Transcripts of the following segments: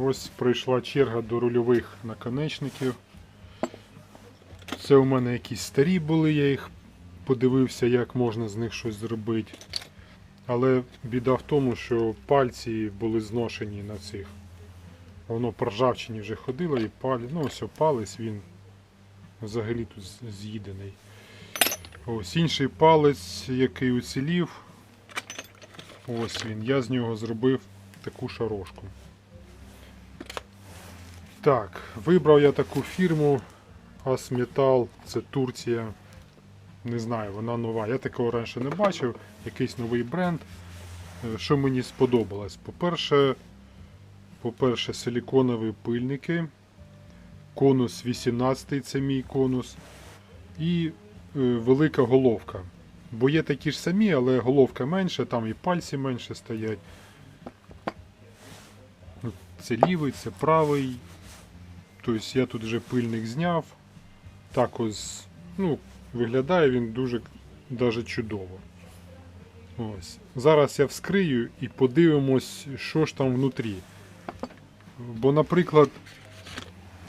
Ось прийшла черга до рульових наконечників. Це у мене якісь старі були, я їх подивився, як можна з них щось зробити. Але біда в тому, що пальці були зношені на цих. Воно по ржавчині вже ходило і паль... ну, ось палець він взагалі тут з'їдений. Ось інший палець, який уцілів. Ось він. Я з нього зробив таку шарошку. Так, вибрав я таку фірму Асметал, це Турція. Не знаю, вона нова. Я такого раніше не бачив. Якийсь новий бренд. Е, Що мені сподобалось? По-перше, по-перше, силіконові пильники. Конус 18 це мій конус. І е, велика головка. Бо є такі ж самі, але головка менша, там і пальці менше стоять. Ну, Це лівий, це правий. Тобто я тут вже пильник зняв. Так ось, ну, виглядає він дуже даже чудово. Ось. Зараз я вскрию і подивимось, що ж там внутрі. Бо, наприклад,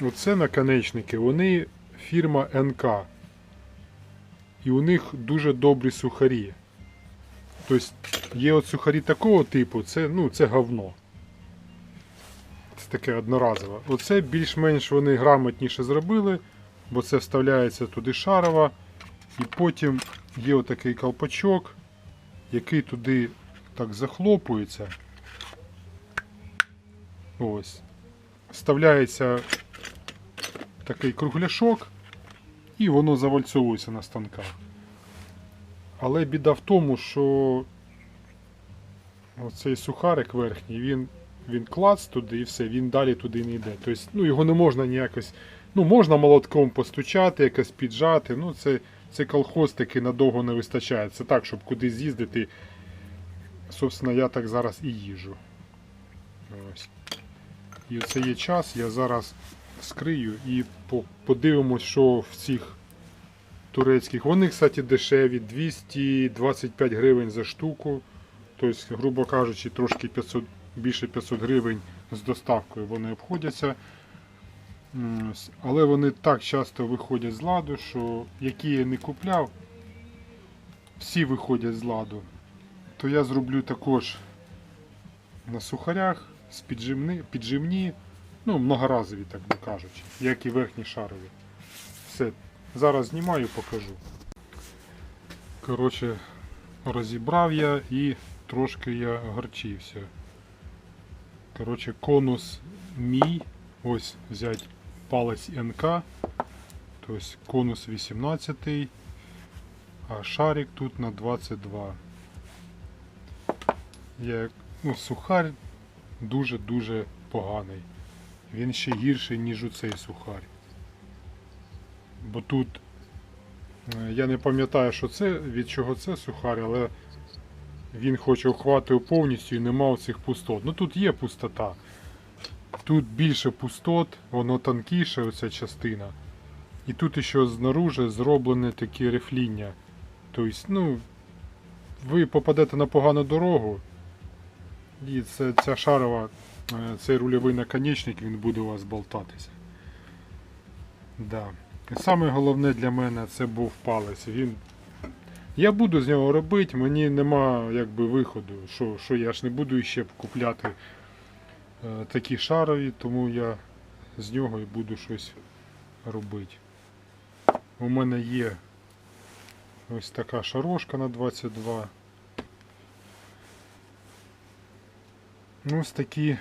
оце наконечники, вони фірма НК. І у них дуже добрі сухарі. Тобто є от сухарі такого типу, це, ну, це говно. Таке одноразове. Оце більш-менш вони грамотніше зробили, бо це вставляється туди шарова. І потім є отакий колпачок, який туди так захлопується. Ось. Вставляється такий кругляшок, і воно завальцовується на станках. Але біда в тому, що оцей сухарик верхній, він, він клац туди і все, він далі туди не йде. Тобто, ну, його не можна ніякось. Ну, можна молотком постучати, якось піджати. Ну, це, це колхоз таки надовго не вистачає. Це так, щоб кудись з'їздити. Собственно, я так зараз і їжу. Ось. І оце є час, я зараз скрию і по- подивимось, що в цих турецьких. Вони, кстати, дешеві, 225 гривень за штуку. Тобто, грубо кажучи, трошки 500, більше 500 гривень з доставкою вони обходяться. Але вони так часто виходять з ладу, що які я не купляв, всі виходять з ладу. То я зроблю також на сухарях з піджимни, піджимні, ну, многоразові, так би кажучи, як і верхні шарові. Все, зараз знімаю, покажу. Коротше, розібрав я і трошки я огорчився. Коротше, конус мій, ось взять палець НК, тобто конус 18, а шарик тут на 22. Я, ну, сухар дуже-дуже поганий. Він ще гірший, ніж у цей сухар. Бо тут е, я не пам'ятаю, що це, від чого це сухар, але він хоч охватив повністю і нема оцих пустот. Ну тут є пустота. Тут більше пустот, воно тонкіше, оця частина. І тут ще знаружи зроблене таке рифління. Тобто, ну, ви попадете на погану дорогу, і це, ця шарова, е, цей рульовий наконечник, він буде у вас болтатися. Да. І саме головне для мене це був палець. Він... Я буду з нього робити, мені нема якби виходу. Що, що я ж не буду ще купляти е, такі шарові, тому я з нього і буду щось робити. У мене є ось така шарошка на 22. Ну, ось такі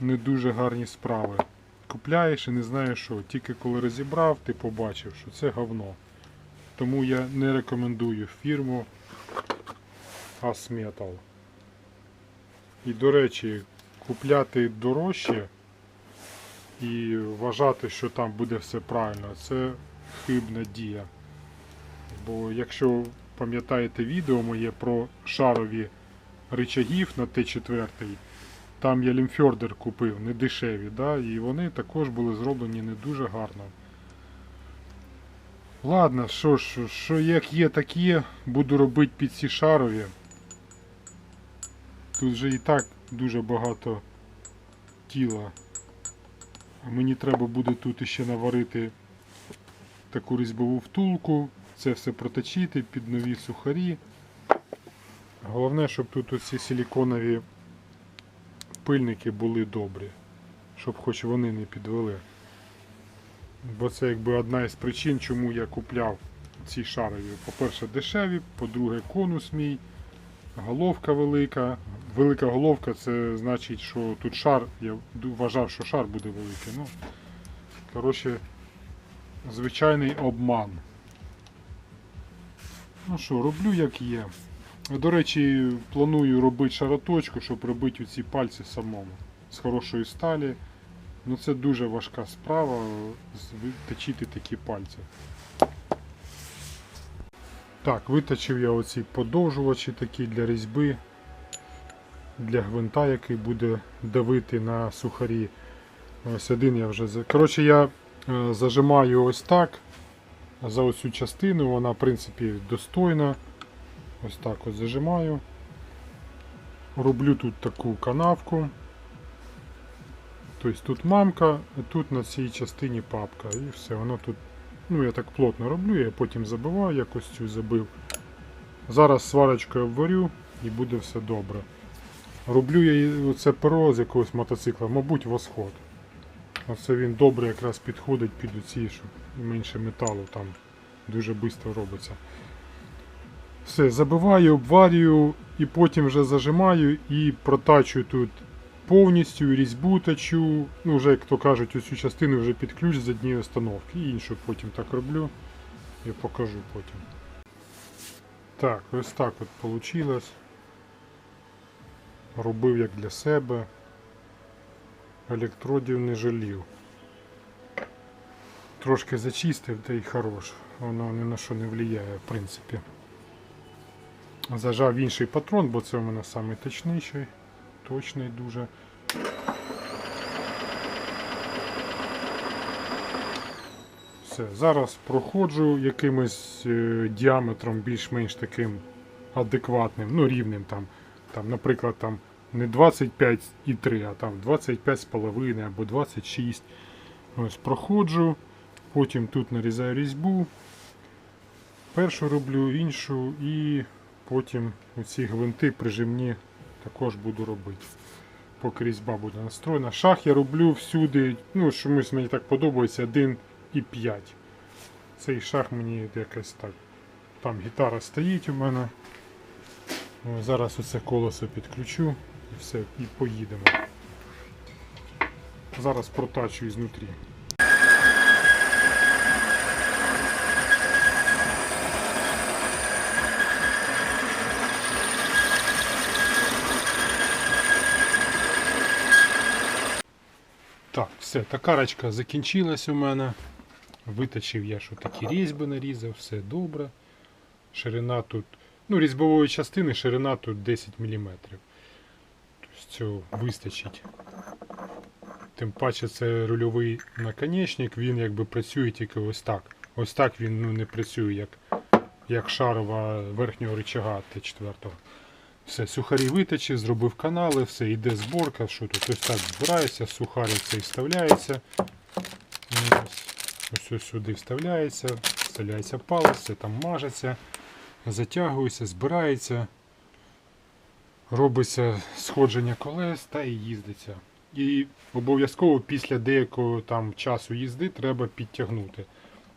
не дуже гарні справи. Купляєш і не знаєш що. Тільки коли розібрав, ти побачив, що це говно. Тому я не рекомендую фірму Asmetal. І, до речі, купляти дорожче і вважати, що там буде все правильно, це хибна дія. Бо якщо пам'ятаєте відео моє про шарові рычагів на Т4, там я лімфьордер купив, не дешеві, да? і вони також були зроблені не дуже гарно. Ладно, що ж, що як є, так є, буду робити під ці шарові. Тут вже і так дуже багато тіла Мені треба буде тут іще наварити таку різьбову втулку, це все проточити під нові сухарі. Головне, щоб тут оці силіконові пильники були добрі, щоб хоч вони не підвели. Бо це якби одна із причин, чому я купляв ці шарові. По-перше, дешеві, по-друге, конус мій, головка велика. Велика головка це значить, що тут шар, я вважав, що шар буде великий. Ну, коротше, звичайний обман. Ну що, роблю як є. До речі, планую робити шароточку, щоб робити ці пальці самому. З хорошої сталі. Ну це дуже важка справа виточити такі пальці. Так, виточив я оці подовжувачі такі для різьби, для гвинта, який буде давити на сухарі. Ось один я вже. Коротше, я е, зажимаю ось так за оцю частину, вона в принципі достойна. Ось так от зажимаю. Роблю тут таку канавку. Тобто тут мамка, тут на цій частині папка. І все, воно тут. Ну, я так плотно роблю, я потім забиваю, якось цю забив. Зараз сварочкою обварю і буде все добре. Роблю я і оце перо з якогось мотоцикла, мабуть, восход. Оце він добре якраз підходить під оці, щоб менше металу там дуже швидко робиться. Все, забиваю, обварюю і потім вже зажимаю і протачую тут повністю різьбу точу. Ну, вже, як то кажуть, оцю частину вже під ключ з однієї установки. І іншу потім так роблю. Я покажу потім. Так, ось так от вийшло. Робив як для себе. Електродів не жалів. Трошки зачистив, та й хорош. Воно ні на що не впливає, в принципі. Зажав інший патрон, бо це у мене самий точніший. Точний дуже. Все, зараз проходжу якимось е, діаметром більш-менш таким адекватним, ну рівним там. Там, наприклад, там не 25,3, а там 25,5 або 26. Ось проходжу, потім тут нарізаю різьбу. Першу роблю, іншу і потім оці гвинти прижимні також буду робити. Поки різьба буде настроєна. Шах я роблю всюди, ну чомусь мені так подобається 1,5. Цей шах мені якось так. Там гітара стоїть у мене. О, Зараз оце колесо підключу і все, і поїдемо. Зараз протачу ізнутрі. Так, все, токарочка закінчилась у мене. Виточив я, що такі різьби нарізав, все добре. Ширина тут, ну, різьбової частини ширина тут 10 мм. Тобто цього вистачить. Тим паче це рульовий наконечник, він якби працює тільки ось так. Ось так він ну, не працює, як, як шарова верхнього рычага Т4. Все, сухарі виточив, зробив канали, все, йде зборка, що тут ось так збирається, сухарик цей вставляється. Ось, ось ось сюди вставляється, вставляється палець, все там мажеться, затягується, збирається, робиться сходження колес та і їздиться. І обов'язково після деякого там часу їзди треба підтягнути.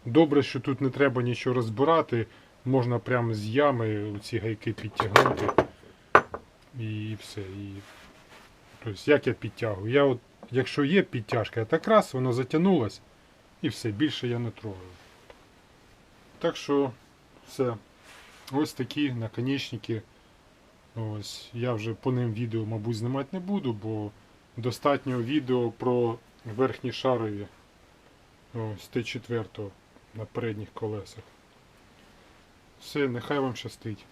Добре, що тут не треба нічого розбирати, можна прямо з ями ці гайки підтягнути. І все. І... Тобто, як я підтягую? Я от, якщо є підтяжка, так раз воно затягнулось і все, більше я не трогаю. Так що все. Ось такі наконечники. Ось, я вже по ним відео, мабуть, знімати не буду, бо достатньо відео про верхні шарові ось Т4 на передніх колесах. Все, нехай вам щастить.